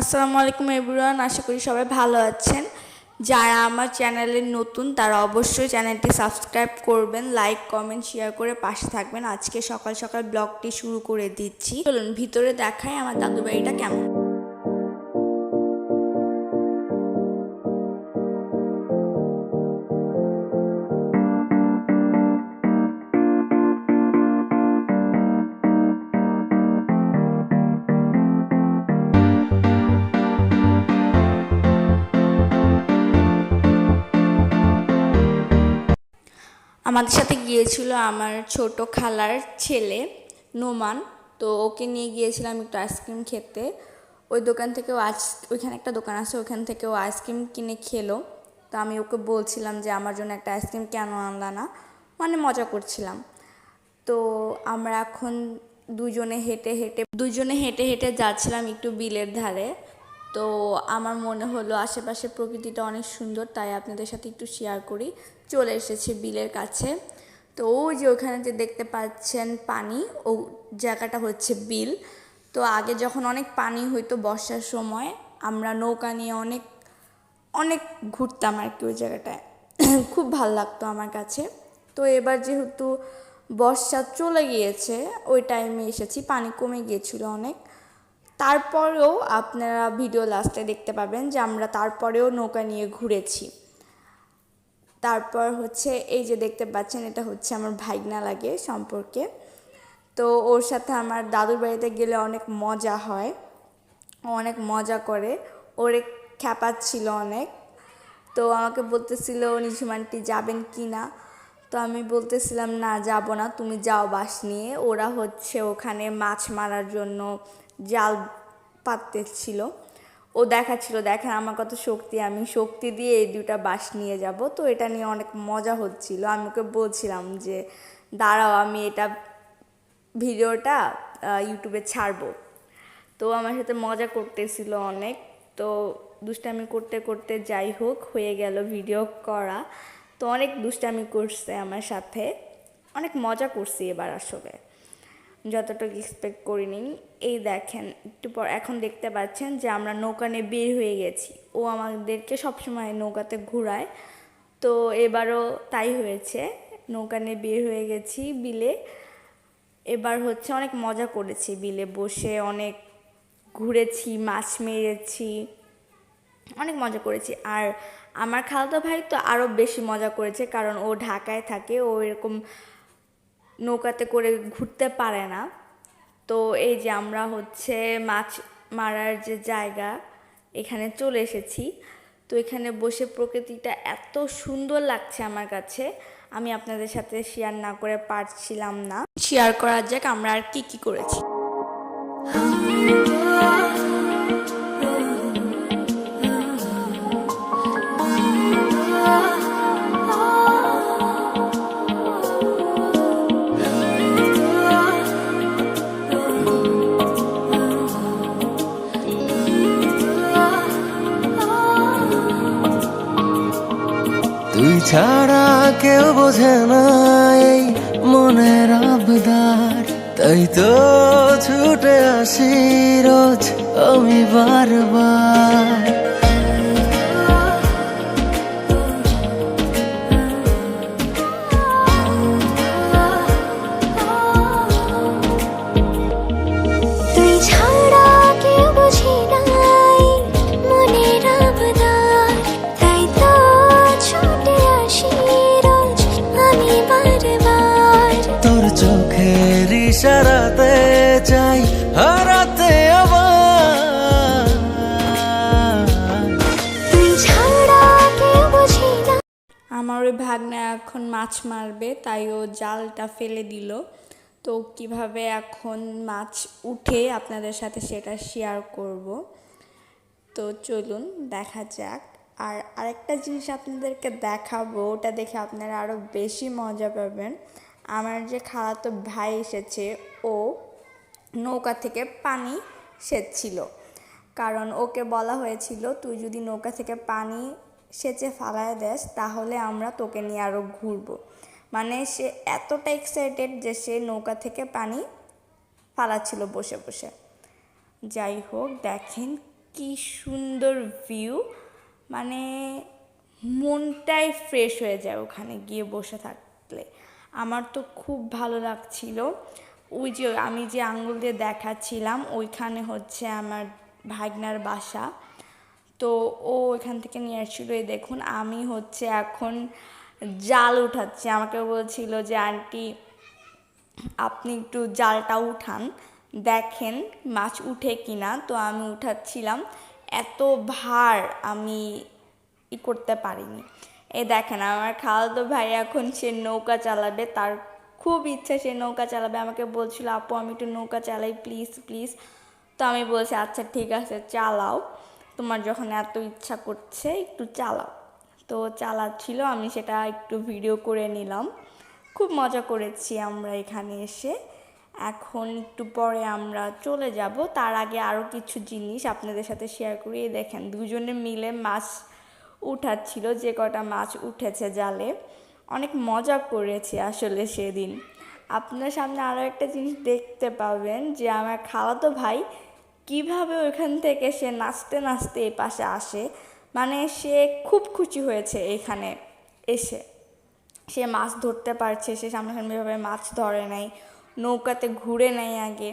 আসসালামু আলাইকুম এভরিওয়ান, আশা করি সবাই ভালো আছেন। যারা আমার চ্যানেলে নতুন, তারা অবশ্যই চ্যানেলটি সাবস্ক্রাইব করবেন, লাইক, কমেন্ট, শেয়ার করে পাশে থাকবেন। আজকে সকাল সকাল ব্লগটি শুরু করে দিচ্ছি। চলুন, ভিতরে দেখায় আমার দাদু বাড়িটা কেমন। আমাদের সাথে গিয়েছিল আমার ছোট খালার ছেলে, নোমান। তো ওকে নিয়ে গিয়েছিলাম একটু আইসক্রিম খেতে। ওই দোকান থেকে ও আইস, ওইখানে একটা দোকান আছে ওইখান থেকে ও আইসক্রিম কিনে খেলো। তো আমি ওকে বলছিলাম যে, আমার জন্য একটা আইসক্রিম কেন আনলা না? মানে মজা করছিলাম। তো আমরা এখন দুজনে হেঁটে হেঁটে, দুজনে হেঁটে হেঁটে যাচ্ছিলাম একটু বিলের ধারে। তো আমার মনে হলো আশেপাশে প্রকৃতিটা অনেক সুন্দর, তাই আপনাদের সাথে একটু শেয়ার করি। চলে এসেছে বিলের কাছে। তো ওই যে ওখানে যে দেখতে পাচ্ছেন পানি, ও জায়গাটা হচ্ছে বিল। তো আগে যখন অনেক পানি হইতো বর্ষার সময়, আমরা নৌকা নিয়ে অনেক অনেক ঘুরতাম আর কি ওই জায়গাটায়। খুব ভালো লাগতো আমার কাছে। তো এবার যেহেতু বর্ষা চলে গিয়েছে, ওই টাইমে এসেছি, পানি কমে গিয়েছিল অনেক। তারপরেও আপনারা ভিডিও লাস্টে দেখতে পাবেন যে আমরা তারপরেও নৌকা নিয়ে ঘুরেছি। তারপর হচ্ছে এই যে দেখতে পাচ্ছেন, এটা হচ্ছে আমার ভাইগনা লাগে সম্পর্কে। তো ওর সাথে আমার দাদুর বাড়িতে গেলে অনেক মজা হয়। অনেক মজা করে। ওরে খ্যাপাচ্ছিল অনেক। তো আমাকে বলতেছিল নিঝুমানটি যাবেন কি না? তো আমি বলতেছিলাম, না, যাব না। তুমি যাও বাস নিয়ে। ওরা হচ্ছে ওখানে মাছ মারার জন্য জাল পাততেছিল ও দেখাচ্ছিল, দেখেন আমার কত শক্তি, আমি শক্তি দিয়ে এই দুটা বাস নিয়ে যাব। তো এটা নিয়ে অনেক মজা হচ্ছিল। আমি ওকে বলছিলাম যে, দাঁড়াও, আমি এটা ভিডিওটা ইউটিউবে ছাড়বো। তো আমার সাথে মজা করতেছিল অনেক। তো দুষ্টামি করতে করতে যাই হোক, হয়ে গেল ভিডিও করা। তো অনেক দুষ্টামি করছে আমার সাথে। অনেক মজা করছি এবার আসলে। যতটুকু এক্সপেক্ট করিনি এই দেখেন, একটু পর এখন দেখতে পাচ্ছেন যে আমরা নৌকা নিয়ে বের হয়ে গেছি। ও আমাদেরকে সবসময় নৌকাতে ঘুরায়। তো এবারও তাই হয়েছে নৌকা নিয়ে বের হয়ে গেছি বিলে। এবার হচ্ছে অনেক মজা করেছি বিলে বসে, অনেক ঘুরেছি, মাছ মেরেছি, অনেক মজা করেছি। আর আমার খালাতো ভাই তো আরও বেশি মজা করেছে, কারণ ও ঢাকায় থাকে, ও এরকম নৌকাতে করে ঘুরতে পারে না। তো এই যে আমরা হচ্ছে মাছ মারার যে জায়গা, এখানে চলে এসেছি। তো এখানে বসে প্রকৃতিটা এত সুন্দর লাগছে আমার কাছে। আমি আপনাদের সাথে শেয়ার না করে পারছিলাম না। শেয়ার করার যাক আমরা আর কি কি করেছি। ছাড়া কেউ বোঝে না এই মনের আবদার। তাই তো ছুটে আসি রোজ আমি বারবার। ইশারাতে চাই হারাতে আবার আমার ওই ভাগনা এখন মাছ মারবে তাই ও জালটা ফেলে দিল। তো কীভাবে এখন মাছ উঠে আপনাদের সাথে সেটা শেয়ার করব। তো চলুন দেখা যাক। আর আরেকটা জিনিস আপনাদেরকে দেখাবো ওটা দেখে আপনারা আরও বেশি মজা পাবেন। আমার যে খালাতো ভাই এসেছে, ও নৌকা থেকে পানি সেচছিল। কারণ ওকে বলা হয়েছিল, তুই যদি নৌকা থেকে পানি সেচে ফালায় দেস, তাহলে আমরা তোকে নিয়ে আরও ঘুরবো। মানে সে এতটা এক্সাইটেড যে সে নৌকা থেকে পানি ফালাচ্ছিল বসে বসে। যাই হোক, দেখেন কি সুন্দর ভিউ মানে মনটাই ফ্রেশ হয়ে যায় ওখানে গিয়ে বসে থাকলে। আমার তো খুব ভালো লাগছিল। ওই যে আমি যে আঙ্গুল দিয়ে দেখাচ্ছিলাম, ওইখানে হচ্ছে আমার ভাগনার বাসা। তো ও এখান থেকে নিয়ে আসছিল, এই দেখুন, আমি হচ্ছে এখন জাল উঠাচ্ছি। আমাকে বলছিল যে, আন্টি, আপনি একটু জালটা উঠান। দেখেন মাছ উঠে কিনা। তো আমি উঠাচ্ছিলাম। এত ভার আমি ই করতে পারিনি। এই দেখেন, আমার খালাতো ভাই এখন সে নৌকা চালাবে, তার খুব ইচ্ছা সে নৌকা চালাবে। আমাকে বলছিল, আপু, আমি একটু নৌকা চালাই প্লিজ প্লিজ তো আমি বলছি আচ্ছা ঠিক আছে, চালাও। তোমার যখন এত ইচ্ছা করছে, একটু চালাও। তো চালাচ্ছিল, আমি সেটা একটু ভিডিও করে নিলাম। খুব মজা করেছি আমরা এখানে এসে। এখন একটু পরে আমরা চলে যাব। তার আগে আরও কিছু জিনিস আপনাদের সাথে শেয়ার করি। দেখেন, দুজনে মিলে মাছ উঠাচ্ছিল যে কটা মাছ উঠেছে জালে। অনেক মজা করেছি আসলে সেদিন। আপনার সামনে আরও একটা জিনিস দেখতে পাবেন যে আমার খালাতো ভাই কীভাবে ওইখান থেকে সে নাচতে নাচতে এই পাশে আসে। মানে সে খুব খুশি হয়েছে এখানে এসে। সে মাছ ধরতে পারছে, সে সামনাসামনিভাবে মাছ ধরে নাই, নৌকাতে ঘুরে নেয় আগে।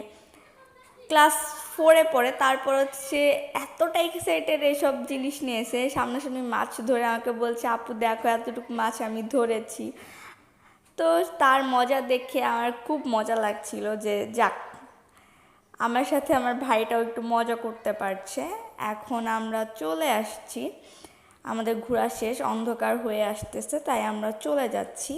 ক্লাস ফোরে পড়ে, তারপর হচ্ছে এতটা এক্সাইটেড এইসব জিনিস নিয়েছে সামনাসামনি মাছ ধরে আমাকে বলছে, আপু, দেখো এতটুকু মাছ আমি ধরেছি। তো তার মজা দেখে আমার খুব মজা লাগছিল যে যাক, আমার সাথে আমার ভাইটাও একটু মজা করতে পারছে। এখন আমরা চলে আসছি। আমাদের ঘোরা শেষ, অন্ধকার হয়ে আসতেছে, তাই আমরা চলে যাচ্ছি।